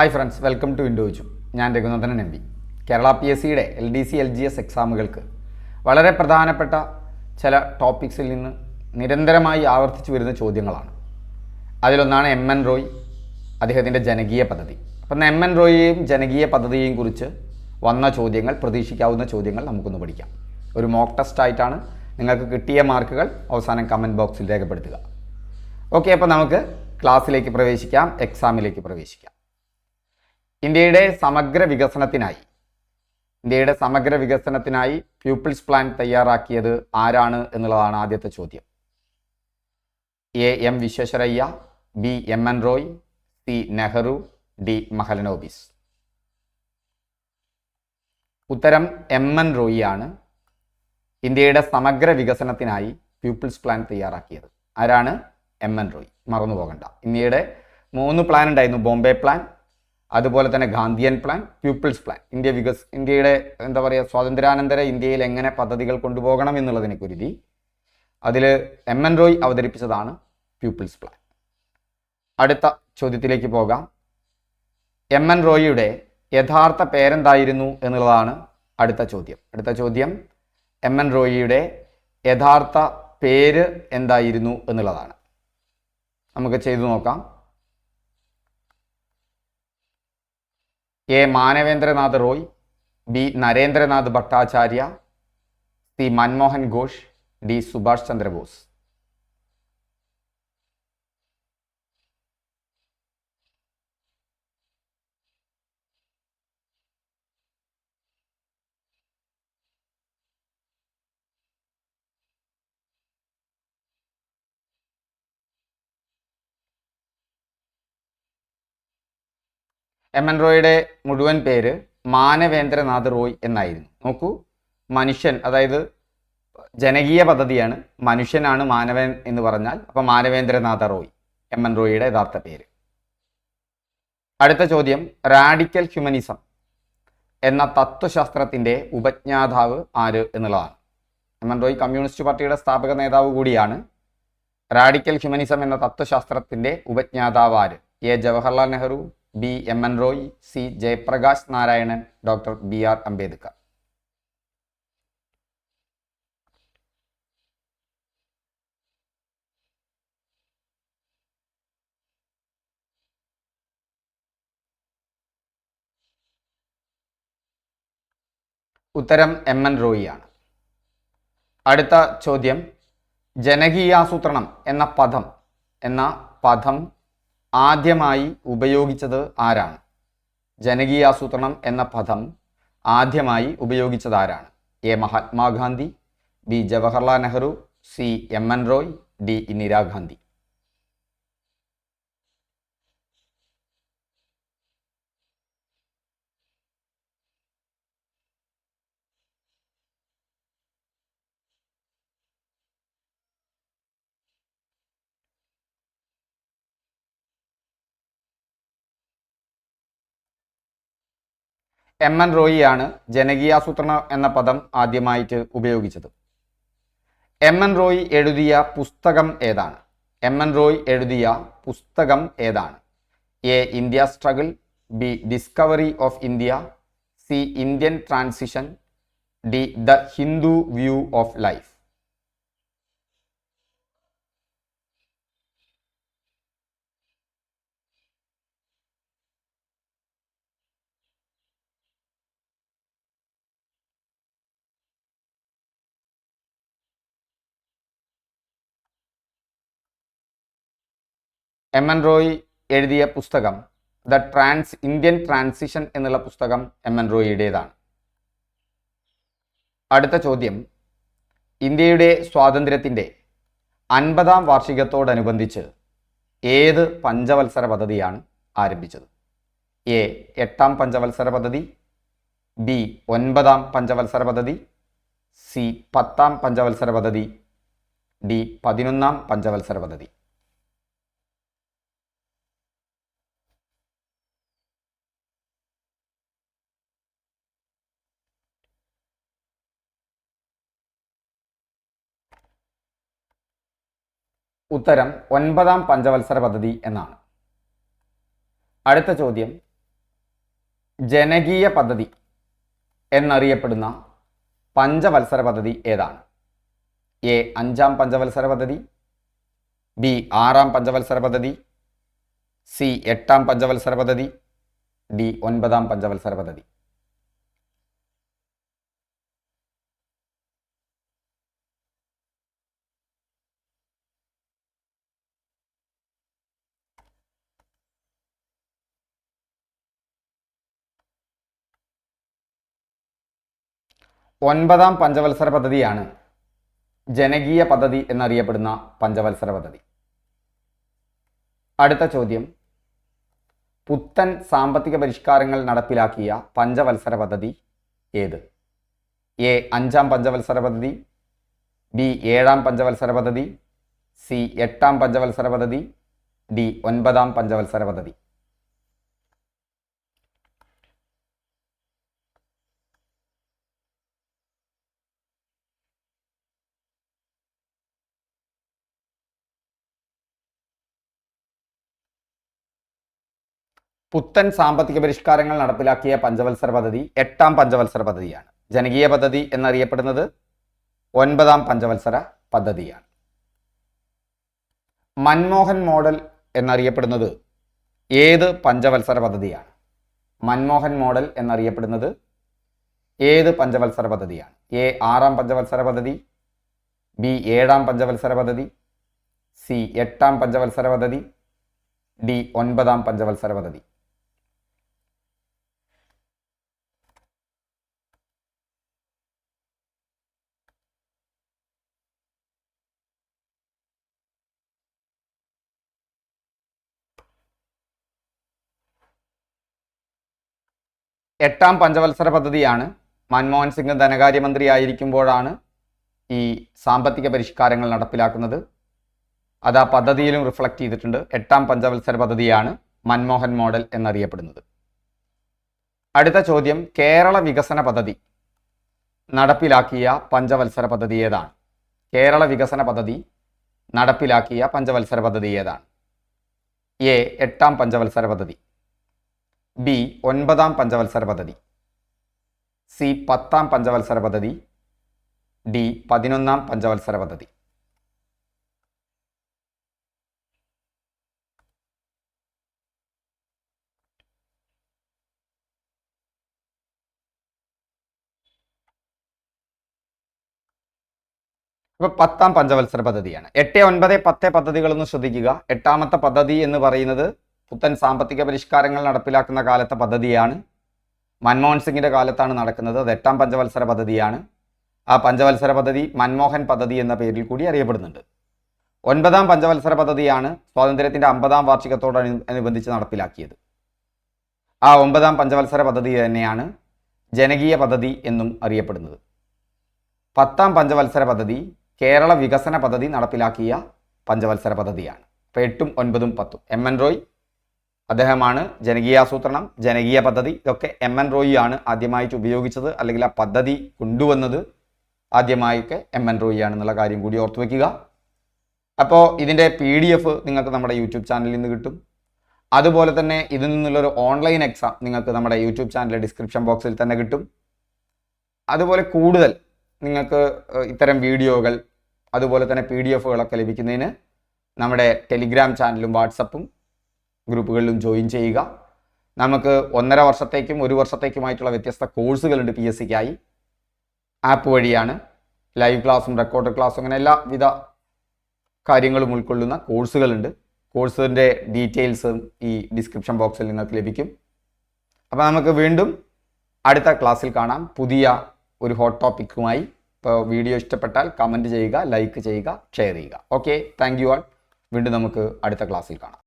Hi friends welcome to ഇൻഡോജു ഞാൻ Raghunandanan M P Kerala P S സിയുടെ L D C L G S എക്സാമുകൾക്ക് വളരെ പ്രധാനപ്പെട്ട ചില ടോപ്പിക്സിൽ നിന്ന് നിരന്തരമായി ആവർത്തിച്ചു വരുന്ന ചോദ്യങ്ങളാണ്. അതിലൊന്നാണ് എം എൻ റോയ് അദ്ദേഹത്തിന്റെ ജനകീയ പദ്ധതി. അപ്പം എം എൻ റോയിയെയും ജനകീയ പദ്ധതിയെയും കുറിച്ച് വന്ന ചോദ്യങ്ങൾ പ്രതീക്ഷിക്കാവുന്ന ചോദ്യങ്ങൾ നമുക്കൊന്ന് പഠിക്കാം. ഒരു മോക്ക് ടെസ്റ്റ് ആയിട്ടാണ് നിങ്ങൾക്ക് കിട്ടിയ മാർക്കുകൾ അവസാനം കമന്റ് ബോക്സിൽ രേഖപ്പെടുത്തുക. ഓക്കെ അപ്പോൾ നമുക്ക് ക്ലാസ്സിലേക്ക് പ്രവേശിക്കാം എക്സാമിലേക്ക് പ്രവേശിക്കാം. ഇന്ത്യയുടെ സമഗ്ര വികസനത്തിനായി. ഇന്ത്യയുടെ സമഗ്ര വികസനത്തിനായി പ്യൂപ്പിൾസ് പ്ലാൻ തയ്യാറാക്കിയത് ആരാണ് എന്നുള്ളതാണ് ആദ്യത്തെ ചോദ്യം. A M Visvesvaraya B M N Roy C Nehru D Mahalanobis. ഉത്തരം എം എൻ റോയി ആണ് ഇന്ത്യയുടെ സമഗ്ര വികസനത്തിനായി പ്യൂപ്പിൾസ് പ്ലാൻ തയ്യാറാക്കിയത്. ആരാണ്? M N Roy. മറന്നു പോകണ്ട ഇന്ത്യയുടെ മൂന്ന് പ്ലാൻ ഉണ്ടായിരുന്നു. ബോംബെ പ്ലാൻ അതുപോലെ തന്നെ Gandhian plan people's plan India Vikas ഇന്ത്യയുടെ എന്താ പറയുക സ്വാതന്ത്ര്യാനന്തര ഇന്ത്യയിൽ എങ്ങനെ പദ്ധതികൾ കൊണ്ടുപോകണം എന്നുള്ളതിനെ കുരുതി അതിൽ എം എൻ റോയ് അവതരിപ്പിച്ചതാണ് പീപ്പിൾസ് പ്ലാൻ അടുത്ത ചോദ്യത്തിലേക്ക് പോകാം. എം എൻ റോയിയുടെ യഥാർത്ഥ പേരെന്തായിരുന്നു എന്നുള്ളതാണ് അടുത്ത ചോദ്യം. അടുത്ത ചോദ്യം എം എൻ റോയിയുടെ യഥാർത്ഥ പേര് എന്തായിരുന്നു എന്നുള്ളതാണ്. നമുക്ക് ചെയ്തു നോക്കാം. A Manabendranath Roy B Narendranath Bhattacharya C Manmohan Ghosh D Subhash Chandrabose. M N റോയുടെ മുഴുവൻ പേര് മാനവേന്ദ്രനാഥ് റോയ് എന്നായിരുന്നു. നോക്കൂ മനുഷ്യൻ അതായത് ജനകീയ പദ്ധതിയാണ്. മനുഷ്യനാണ് മാനവൻ എന്ന് പറഞ്ഞാൽ അപ്പം മാനവേന്ദ്രനാഥ റോയ് എം എൻ റോയിയുടെ യഥാർത്ഥ പേര്. അടുത്ത ചോദ്യം റാഡിക്കൽ ഹ്യൂമനിസം എന്ന തത്വശാസ്ത്രത്തിന്റെ ഉപജ്ഞാതാവ് ആര് എന്നുള്ളതാണ്. എം എൻ റോയ് കമ്മ്യൂണിസ്റ്റ് പാർട്ടിയുടെ സ്ഥാപക നേതാവ് കൂടിയാണ്. റാഡിക്കൽ ഹ്യൂമനിസം എന്ന തത്വശാസ്ത്രത്തിന്റെ ഉപജ്ഞാതാവ് ആര്? A. Jawaharlal Nehru B M N Roy C Jayaprakash Narayanan doctor B R Ambedkar. ഉത്തരം എം എൻ റോയി ആണ്. അടുത്ത ചോദ്യം ജനകീയാസൂത്രണം എന്ന പദം എന്ന പദം ആദ്യമായി ഉപയോഗിച്ചത് ആരാണ്? ജനകീയാസൂത്രണം എന്ന പദം ആദ്യമായി ഉപയോഗിച്ചത് ആരാണ്? A. Mahatma Gandhi B. Jawaharlal Nehru C. M. N. Roy D. Indira Gandhi. M N റോയിയാണ് ജനകീയാസൂത്രണം എന്ന പദം ആദ്യമായിട്ട് ഉപയോഗിച്ചത്. എം എൻ റോയ് എഴുതിയ പുസ്തകം ഏതാണ്? എം എൻ റോയ് എഴുതിയ പുസ്തകം ഏതാണ്? A India struggle B discovery of India C Indian transition D the Hindu view of life. M N Roy എഴുതിയ പുസ്തകം ദ ട്രാൻസ് ഇന്ത്യൻ ട്രാൻസിഷൻ എന്നുള്ള പുസ്തകം എം എൻ റോയിയുടേതാണ്. അടുത്ത ചോദ്യം. ഇന്ത്യയുടെ സ്വാതന്ത്ര്യത്തിന്റെ അൻപതാം വാർഷികത്തോടനുബന്ധിച്ച് ഏത് പഞ്ചവത്സര പദ്ധതിയാണ് ആരംഭിച്ചത്? എ എട്ടാം പഞ്ചവത്സര പദ്ധതി ബി ഒൻപതാം പഞ്ചവത്സര പദ്ധതി സി പത്താം പഞ്ചവത്സര പദ്ധതി ഡി പതിനൊന്നാം പഞ്ചവത്സര പദ്ധതി. ഉത്തരം ഒൻപതാം പഞ്ചവത്സര പദ്ധതി എന്നാണ്. അടുത്ത ചോദ്യം. ജനകീയ പദ്ധതി എന്നറിയപ്പെടുന്ന പഞ്ചവത്സര പദ്ധതി ഏതാണ്? എ അഞ്ചാം പഞ്ചവത്സര പദ്ധതി ബി ആറാം പഞ്ചവത്സര പദ്ധതി സി എട്ടാം പഞ്ചവത്സര പദ്ധതി ഡി ഒൻപതാം പഞ്ചവത്സര പദ്ധതി. ഒൻപതാം പഞ്ചവത്സര പദ്ധതിയാണ് ജനകീയ പദ്ധതി എന്നറിയപ്പെടുന്ന പഞ്ചവത്സര പദ്ധതി. അടുത്ത ചോദ്യം. പുത്തൻ സാമ്പത്തിക പരിഷ്കാരങ്ങൾ നടപ്പിലാക്കിയ പഞ്ചവത്സര പദ്ധതി ഏത്? എ അഞ്ചാം പഞ്ചവത്സര പദ്ധതി ബി ഏഴാം പഞ്ചവത്സര പദ്ധതി സി എട്ടാം പഞ്ചവത്സര പദ്ധതി ഡി ഒൻപതാം പഞ്ചവത്സര പദ്ധതി. പുത്തൻ സാമ്പത്തിക പരിഷ്കാരങ്ങൾ നടപ്പിലാക്കിയ പഞ്ചവത്സര പദ്ധതി എട്ടാം പഞ്ചവത്സര പദ്ധതിയാണ്. ജനകീയ പദ്ധതി എന്നറിയപ്പെടുന്നത് ഒൻപതാം പഞ്ചവത്സര പദ്ധതിയാണ്. മൻമോഹൻ മോഡൽ എന്നറിയപ്പെടുന്നത് ഏത് പഞ്ചവത്സര പദ്ധതിയാണ്? മൻമോഹൻ മോഡൽ എന്നറിയപ്പെടുന്നത് ഏത് പഞ്ചവത്സര പദ്ധതിയാണ്? എ ആറാം പഞ്ചവത്സര പദ്ധതി ബി ഏഴാം പഞ്ചവത്സര പദ്ധതി സി എട്ടാം പഞ്ചവത്സര പദ്ധതി ഡി ഒൻപതാം പഞ്ചവത്സര പദ്ധതി. എട്ടാം പഞ്ചവത്സര പദ്ധതിയാണ്. മൻമോഹൻ സിംഗ് ധനകാര്യമന്ത്രി ആയിരിക്കുമ്പോഴാണ് ഈ സാമ്പത്തിക പരിഷ്കാരങ്ങൾ നടപ്പിലാക്കുന്നത്. അത് ആ പദ്ധതിയിലും റിഫ്ലക്റ്റ് ചെയ്തിട്ടുണ്ട്. എട്ടാം പഞ്ചവത്സര പദ്ധതിയാണ് മൻമോഹൻ മോഡൽ എന്നറിയപ്പെടുന്നത്. അടുത്ത ചോദ്യം കേരള വികസന പദ്ധതി നടപ്പിലാക്കിയ പഞ്ചവത്സര പദ്ധതി ഏതാണ്? കേരള വികസന പദ്ധതി നടപ്പിലാക്കിയ പഞ്ചവത്സര പദ്ധതി ഏതാണ്? എ എട്ടാം പഞ്ചവത്സര പദ്ധതി. ബി ഒൻപതാം പഞ്ചവത്സര പദ്ധതി. സി പത്താം പഞ്ചവത്സര പദ്ധതി. ഡി പതിനൊന്നാം പഞ്ചവത്സര പദ്ധതി. ഇപ്പൊ പത്താം പഞ്ചവത്സര പദ്ധതിയാണ്. എട്ട് ഒൻപത് പത്ത് പദ്ധതികളൊന്ന് ശ്രദ്ധിക്കുക. എട്ടാമത്തെ പദ്ധതി എന്ന് പറയുന്നത് പുത്തൻ സാമ്പത്തിക പരിഷ്കാരങ്ങൾ നടപ്പിലാക്കുന്ന കാലത്തെ പദ്ധതിയാണ്. മൻമോഹൻ സിംഗിന്റെ കാലത്താണ് നടക്കുന്നത്. അത് എട്ടാം പഞ്ചവത്സര പദ്ധതിയാണ്. ആ പഞ്ചവത്സര പദ്ധതി മൻമോഹൻ പദ്ധതി എന്ന പേരിൽ കൂടി അറിയപ്പെടുന്നുണ്ട്. ഒൻപതാം പഞ്ചവത്സര പദ്ധതിയാണ് സ്വാതന്ത്ര്യത്തിന്റെ അമ്പതാം വാർഷികത്തോടനു അനുബന്ധിച്ച് നടപ്പിലാക്കിയത്. ആ ഒമ്പതാം പഞ്ചവത്സര പദ്ധതി തന്നെയാണ് ജനകീയ പദ്ധതി എന്നും അറിയപ്പെടുന്നത്. പത്താം പഞ്ചവത്സര പദ്ധതി കേരള വികസന പദ്ധതി നടപ്പിലാക്കിയ പഞ്ചവത്സര പദ്ധതിയാണ്. അപ്പോൾ എട്ടും ഒൻപതും പത്തും. എം എൻ റോയ് അദ്ദേഹമാണ് ജനകീയാസൂത്രണം ജനകീയ പദ്ധതി ഇതൊക്കെ എം എൻ റോയി ആണ് ആദ്യമായിട്ട് ഉപയോഗിച്ചത് അല്ലെങ്കിൽ ആ പദ്ധതി കൊണ്ടുവന്നത് ആദ്യമായൊക്കെ എം എൻ റോയി ആണെന്നുള്ള കാര്യം കൂടി ഓർത്തു വയ്ക്കുക അപ്പോൾ ഇതിന്റെ പി ഡി എഫ് നിങ്ങൾക്ക് നമ്മുടെ യൂട്യൂബ് ചാനലിൽ നിന്ന് കിട്ടും. അതുപോലെ തന്നെ ഇതിൽ നിന്നുള്ളൊരു ഓൺലൈൻ എക്സാം നിങ്ങൾക്ക് നമ്മുടെ യൂട്യൂബ് ചാനലിലെ ഡിസ്ക്രിപ്ഷൻ ബോക്സിൽ തന്നെ കിട്ടും. അതുപോലെ കൂടുതൽ നിങ്ങൾക്ക് ഇത്തരം വീഡിയോകൾ അതുപോലെ തന്നെ പി ഡി എഫുകളൊക്കെ ലഭിക്കുന്നതിന് നമ്മുടെ ടെലിഗ്രാം ചാനലും വാട്സപ്പും ഗ്രൂപ്പുകളിലും ജോയിൻ ചെയ്യുക. നമുക്ക് ഒന്നര വർഷത്തേക്കും ഒരു വർഷത്തേക്കുമായിട്ടുള്ള വ്യത്യസ്ത കോഴ്സുകളുണ്ട് പി എസ് സിക്കായി. ആപ്പ് വഴിയാണ് ലൈവ് ക്ലാസ്സും റെക്കോർഡ് ക്ലാസ്സും അങ്ങനെ എല്ലാവിധ കാര്യങ്ങളും ഉൾക്കൊള്ളുന്ന കോഴ്സുകളുണ്ട്. കോഴ്സിന്റെ ഡീറ്റെയിൽസും ഈ ഡിസ്ക്രിപ്ഷൻ ബോക്സിൽ നിങ്ങൾക്ക് ലഭിക്കും. അപ്പോൾ നമുക്ക് വീണ്ടും അടുത്ത ക്ലാസ്സിൽ കാണാം. പുതിയ ഒരു ഹോട്ട് ടോപ്പിക്കുമായി. ഇപ്പോൾ വീഡിയോ ഇഷ്ടപ്പെട്ടാൽ കമന്റ് ചെയ്യുക ലൈക്ക് ചെയ്യുക ഷെയർ ചെയ്യുക. Okay thank you all. വീണ്ടും നമുക്ക് അടുത്ത ക്ലാസ്സിൽ കാണാം.